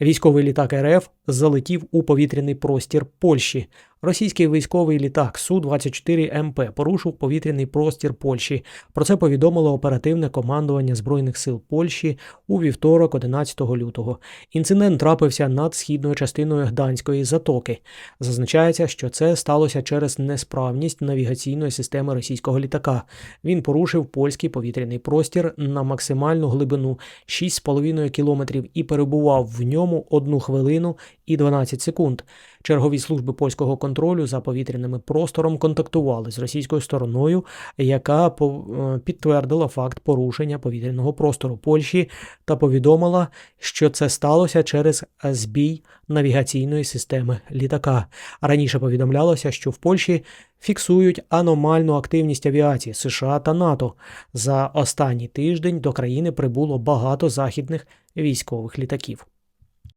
Військовий літак РФ залетів у повітряний простір Польщі. Російський військовий літак Су-24 МП порушив повітряний простір Польщі. Про це повідомило оперативне командування Збройних сил Польщі у вівторок, 11 лютого. Інцидент трапився над східною частиною Гданської затоки. Зазначається, що це сталося через несправність навігаційної системи російського літака. Він порушив польський повітряний простір на максимальну глибину 6,5 кілометрів і перебував в ньому 1 хвилину і 12 секунд. Чергові служби польського контролю за повітряним простором контактували з російською стороною, яка е, підтвердила факт порушення повітряного простору Польщі та повідомила, що це сталося через збій навігаційної системи літака. Раніше повідомлялося, що в Польщі фіксують аномальну активність авіації США та НАТО. За останній тиждень до країни прибуло багато західних військових літаків.